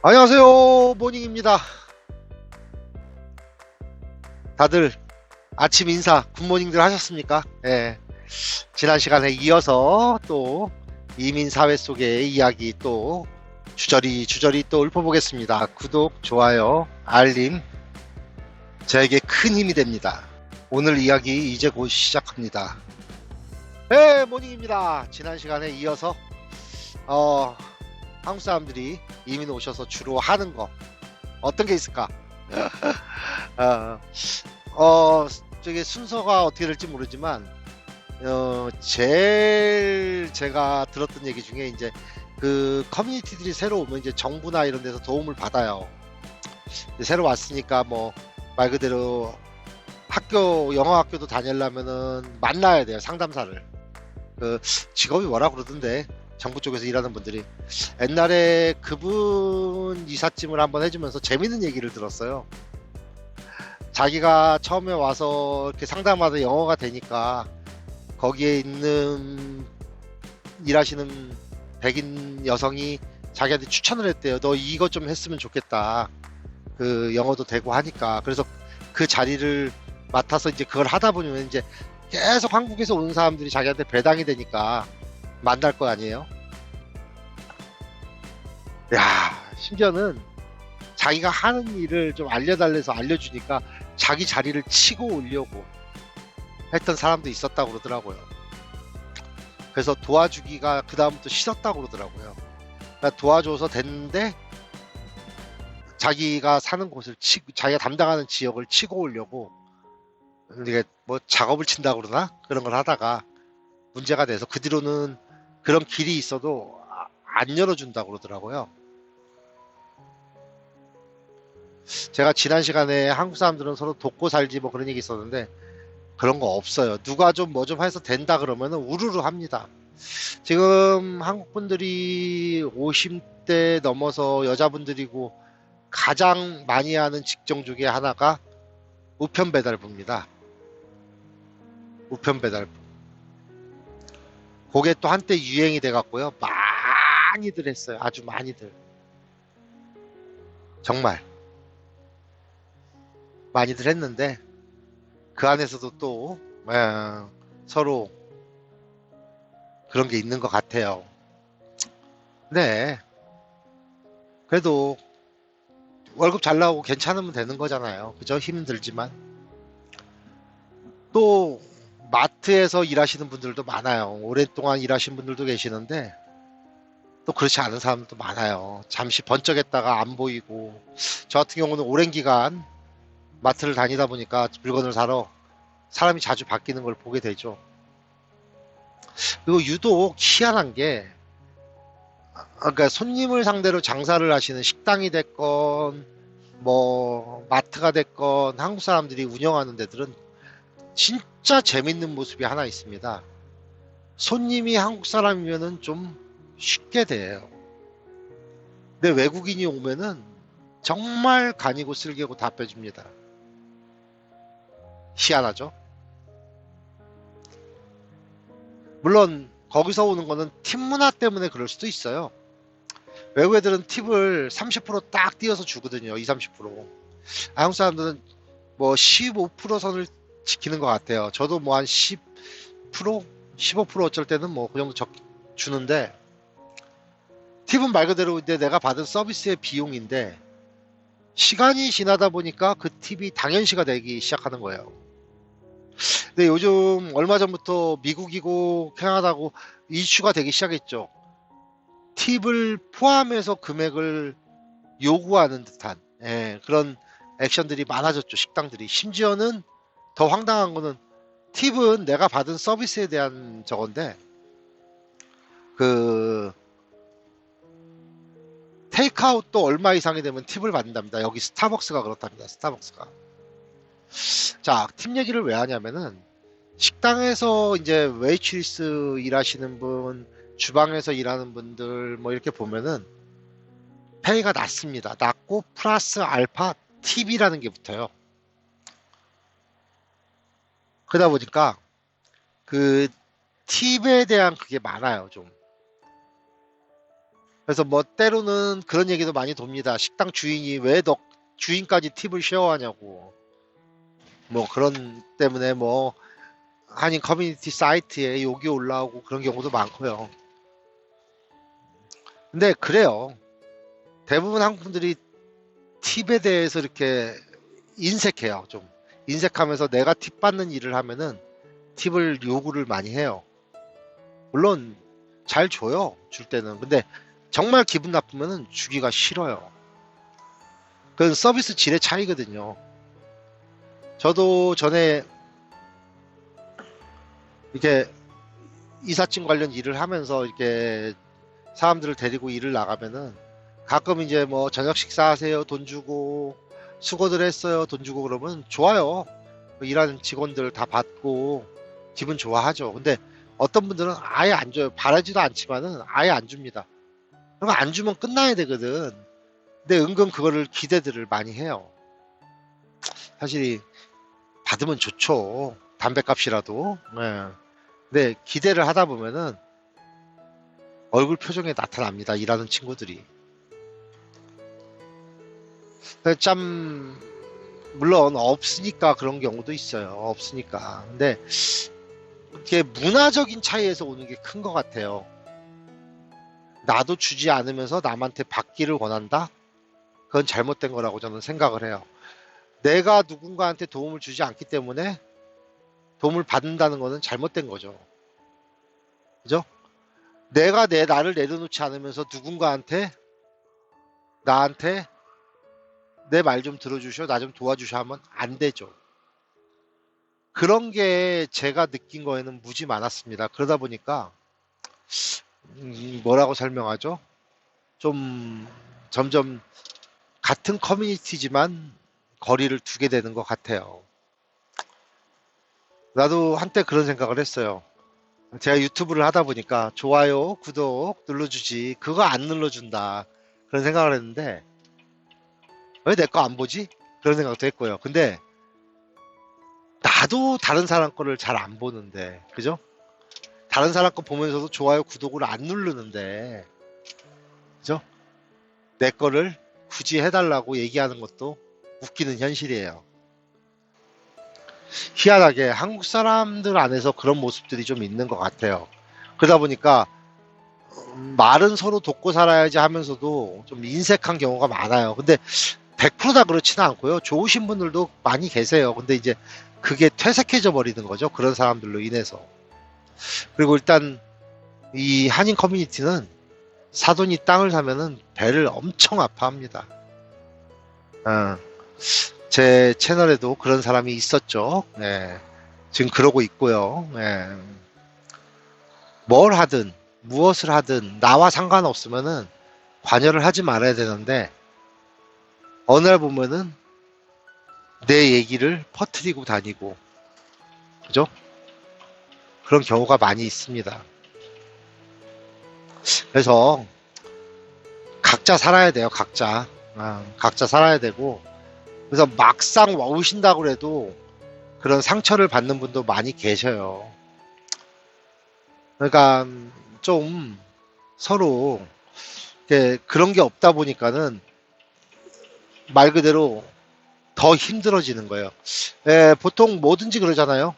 안녕하세요 모닝입니다. 다들 아침 인사 굿모닝들 하셨습니까? 예. 지난 시간에 이어서 또 이민 사회 속의 이야기 또 주저리 주저리 또 읊어보겠습니다. 구독 좋아요 알림 저에게 큰 힘이 됩니다. 오늘 이야기 이제 곧 시작합니다. 네 모닝입니다. 지난 시간에 이어서 어 한국 사람들이 이민 오셔서 주로 하는 거 어떤 게 있을까? 어, 어 저게 순서가 어떻게 될지 모르지만 어 제일 제가 들었던 얘기 중에 이제 그 커뮤니티들이 새로 오면 이제 정부나 이런 데서 도움을 받아요. 새로 왔으니까 뭐 말 그대로 학교 영어 학교도 다니려면은 만나야 돼요 상담사를. 그 직업이 뭐라 그러던데 정부 쪽에서 일하는 분들이 옛날에 그분 이삿짐을 한번 해주면서 재밌는 얘기를 들었어요. 자기가 처음에 와서 이렇게 상담하다 영어가 되니까 거기에 있는 일하시는 백인 여성이 자기한테 추천을 했대요. 너 이것 좀 했으면 좋겠다. 그 영어도 되고 하니까. 그래서 그 자리를 맡아서 이제 그걸 하다 보면 이제 계속 한국에서 온 사람들이 자기한테 배당이 되니까 만날 거 아니에요? 야, 심지어는 자기가 하는 일을 좀 알려달래서 알려주니까 자기 자리를 치고 오려고 했던 사람도 있었다고 그러더라고요. 그래서 도와주기가 그다음부터 싫었다고 그러더라고요. 그러니까 도와줘서 됐는데 자기가 사는 곳을 치, 자기가 담당하는 지역을 치고 오려고 이게 뭐 작업을 친다 그러나 그런 걸 하다가 문제가 돼서 그 뒤로는 그런 길이 있어도 아- 안 열어준다 그러더라고요. 제가 지난 시간에 한국 사람들은 서로 돕고 살지 뭐 그런 얘기 있었는데 그런 거 없어요. 누가 좀 뭐 좀 해서 된다 그러면은 우르르 합니다. 지금 한국 분들이 50대 넘어서 여자분들이고 가장 많이 하는 직종 중에 하나가 우편 배달부입니다. 우편 배달부. 그게 또 한때 유행이 돼 갖고요. 많이들 했어요. 아주 많이들. 정말 많이들 했는데 그 안에서도 또 에, 서로 그런 게 있는 것 같아요. 네. 그래도 월급 잘 나오고 괜찮으면 되는 거잖아요. 그죠? 힘은 들지만. 또 마트에서 일하시는 분들도 많아요. 오랫동안 일하신 분들도 계시는데 또 그렇지 않은 사람들도 많아요. 잠시 번쩍했다가 안 보이고 저 같은 경우는 오랜 기간 마트를 다니다 보니까 물건을 사러 사람이 자주 바뀌는 걸 보게 되죠. 그리고 유독 희한한 게 아, 그러니까 손님을 상대로 장사를 하시는 식당이 됐건 뭐 마트가 됐건 한국 사람들이 운영하는 데들은 진짜 재밌는 모습이 하나 있습니다. 손님이 한국 사람이면은 좀 쉽게 돼요. 근데 외국인이 오면은 정말 간이고 쓸개고 다 빼줍니다. 희한하죠? 물론 거기서 오는 거는 팀 문화 때문에 그럴 수도 있어요. 외국 애들은 팁을 30%딱 띄어서 주거든요. 2, 30%. 아, 한국 사람들은 뭐 15% 선을 지키는 것 같아요. 저도 뭐 한 10%, 15% 어쩔 때는 뭐 그 정도 적 주는데 팁은 말 그대로 이제 내가 받은 서비스의 비용인데 시간이 지나다 보니까 그 팁이 당연시가 되기 시작하는 거예요. 근데 요즘 얼마 전부터 미국이고 캐나다고 이슈가 되기 시작했죠. 팁을 포함해서 금액을 요구하는 듯한 예, 그런 액션들이 많아졌죠. 식당들이 심지어는 더 황당한 거는 팁은 내가 받은 서비스에 대한 저건데 그 테이크아웃도 얼마 이상이 되면 팁을 받는답니다. 여기 스타벅스가 그렇답니다. 스타벅스가. 자, 팁 얘기를 왜 하냐면은 식당에서 이제 웨이트리스 일하시는 분, 주방에서 일하는 분들 뭐 이렇게 보면은 페이가 낮습니다. 낮고 플러스 알파 팁이라는 게 붙어요. 그러다 보니까 그 팁에 대한 그게 많아요, 좀. 그래서 뭐 때로는 그런 얘기도 많이 돕니다. 식당 주인이 왜 너 주인까지 팁을 쉐어하냐고. 뭐 그런 때문에 뭐 한인 커뮤니티 사이트에 욕이 올라오고 그런 경우도 많고요. 근데 그래요. 대부분 한국 분들이 팁에 대해서 이렇게 인색해요. 좀 인색하면서 내가 팁 받는 일을 하면은 팁을 요구를 많이 해요. 물론 잘 줘요. 줄 때는. 근데 정말 기분 나쁘면은 주기가 싫어요. 그건 서비스 질의 차이거든요. 저도 전에 이렇게 이삿짐 관련 일을 하면서 이렇게 사람들을 데리고 일을 나가면은 가끔 이제 뭐 저녁 식사하세요 돈 주고 수고들 했어요. 돈 주고 그러면 좋아요. 일하는 직원들 다 받고 기분 좋아하죠. 근데 어떤 분들은 아예 안 줘요. 바라지도 않지만은 아예 안 줍니다. 그럼 안 주면 끝나야 되거든. 근데 은근 그거를 기대들을 많이 해요. 사실 받으면 좋죠. 담배값이라도. 네. 근데 기대를 하다 보면은 얼굴 표정에 나타납니다. 일하는 친구들이 참 물론 없으니까 그런 경우도 있어요. 없으니까. 근데 이게 문화적인 차이에서 오는 게 큰 것 같아요. 나도 주지 않으면서 남한테 받기를 원한다? 그건 잘못된 거라고 저는 생각을 해요. 내가 누군가한테 도움을 주지 않기 때문에 도움을 받는다는 거는 잘못된 거죠. 그죠? 내가 내 나를 내려놓지 않으면서 누군가한테 나한테 내 말 좀 들어주셔, 나 좀 도와주셔 하면 안 되죠. 그런 게 제가 느낀 거에는 무지 많았습니다. 그러다 보니까 음, 뭐라고 설명하죠? 좀 점점 같은 커뮤니티지만 거리를 두게 되는 것 같아요. 나도 한때 그런 생각을 했어요. 제가 유튜브를 하다 보니까 좋아요, 구독 눌러주지 그거 안 눌러준다 그런 생각을 했는데 왜 내 거 안 보지? 그런 생각도 했고요. 근데 나도 다른 사람 거를 잘 안 보는데, 그죠? 다른 사람 거 보면서도 좋아요, 구독을 안 누르는데, 그죠? 내 거를 굳이 해달라고 얘기하는 것도 웃기는 현실이에요. 희한하게 한국 사람들 안에서 그런 모습들이 좀 있는 것 같아요. 그러다 보니까 음, 말은 서로 돕고 살아야지 하면서도 좀 인색한 경우가 많아요. 근데 100%다 그렇지는 않고요. 좋으신 분들도 많이 계세요. 근데 이제 그게 퇴색해져 버리는 거죠. 그런 사람들로 인해서. 그리고 일단 이 한인 커뮤니티는 사돈이 땅을 사면은 배를 엄청 아파합니다. 어, 제 채널에도 그런 사람이 있었죠. 네. 지금 그러고 있고요. 네. 뭘 하든 무엇을 하든 나와 상관없으면은 관여를 하지 말아야 되는데 어느 날 보면은 내 얘기를 퍼뜨리고 다니고 그죠? 그런 경우가 많이 있습니다. 그래서 각자 살아야 돼요. 각자 아, 각자 살아야 되고 그래서 막상 오신다고 그래도 그런 상처를 받는 분도 많이 계셔요. 그러니까 좀 서로 그런 게 없다 보니까는 말 그대로 더 힘들어지는 거예요. 예, 보통 뭐든지 그러잖아요.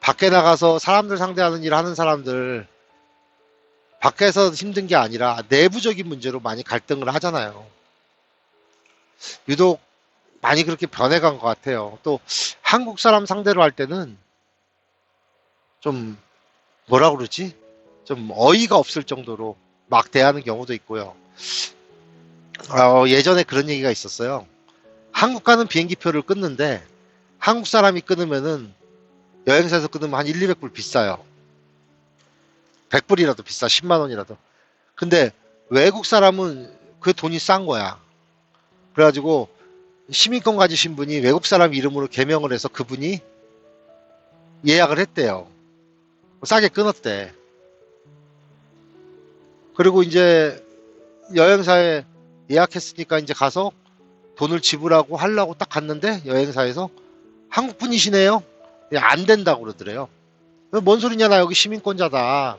밖에 나가서 사람들 상대하는 일 하는 사람들 밖에서 힘든 게 아니라 내부적인 문제로 많이 갈등을 하잖아요. 유독 많이 그렇게 변해간 것 같아요. 또 한국 사람 상대로 할 때는 좀 뭐라 그러지? 좀 어이가 없을 정도로 막 대하는 경우도 있고요. 어, 예전에 그런 얘기가 있었어요. 한국 가는 비행기표를 끊는데 한국 사람이 끊으면은 여행사에서 끊으면 한 1, 200불 비싸요. 100불이라도 비싸. 10만 원이라도. 근데 외국 사람은 그 돈이 싼 거야. 그래가지고 시민권 가지신 분이 외국 사람 이름으로 개명을 해서 그분이 예약을 했대요. 싸게 끊었대. 그리고 이제 여행사에 예약했으니까 이제 가서 돈을 지불하고 하려고 딱 갔는데 여행사에서 한국 분이시네요. 예, 안 된다고 그러더래요. 뭔 소리냐 나 여기 시민권자다.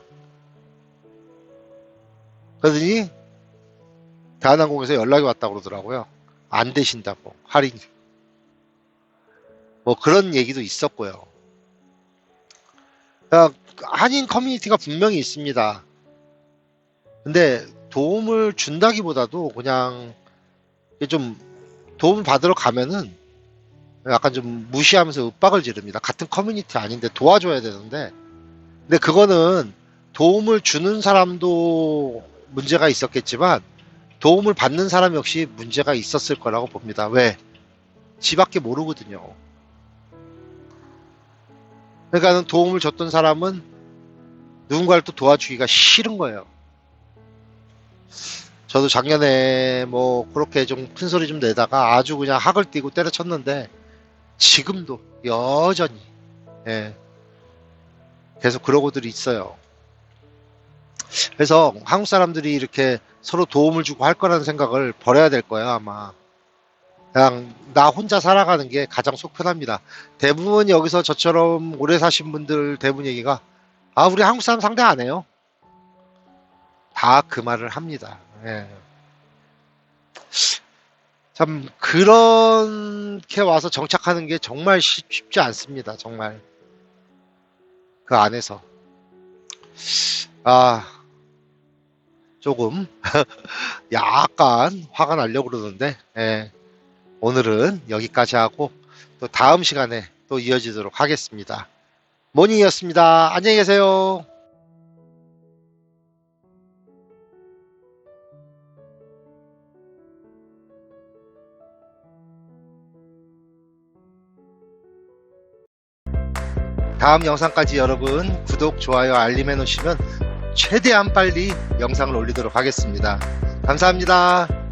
그러더니 대한항공에서 연락이 왔다고 그러더라고요. 안 되신다고 할인. 뭐 그런 얘기도 있었고요. 그러니까 한인 커뮤니티가 분명히 있습니다. 근데 도움을 준다기보다도 그냥 좀 도움을 받으러 가면은 약간 좀 무시하면서 윽박을 지릅니다. 같은 커뮤니티 아닌데 도와줘야 되는데. 근데 그거는 도움을 주는 사람도 문제가 있었겠지만 도움을 받는 사람 역시 문제가 있었을 거라고 봅니다. 왜? 지밖에 모르거든요. 그러니까 도움을 줬던 사람은 누군가를 또 도와주기가 싫은 거예요. 저도 작년에 뭐 그렇게 좀 큰 소리 좀 내다가 아주 그냥 학을 띄고 때려쳤는데 지금도 여전히 예, 계속 그러고들이 있어요. 그래서 한국 사람들이 이렇게 서로 도움을 주고 할 거라는 생각을 버려야 될 거예요 아마. 그냥 나 혼자 살아가는 게 가장 속 편합니다. 대부분 여기서 저처럼 오래 사신 분들 대부분 얘기가 아 우리 한국 사람 상대 안 해요. 다 그 말을 합니다. 예. 참 그렇게 와서 정착하는 게 정말 쉽- 쉽지 않습니다. 정말 그 안에서 아 조금 약간 화가 나려고 그러는데 예. 오늘은 여기까지 하고 또 다음 시간에 또 이어지도록 하겠습니다. 모닝이었습니다. 안녕히 계세요. 다음 영상까지 여러분 구독, 좋아요, 알림 해놓으시면 최대한 빨리 영상을 올리도록 하겠습니다. 감사합니다.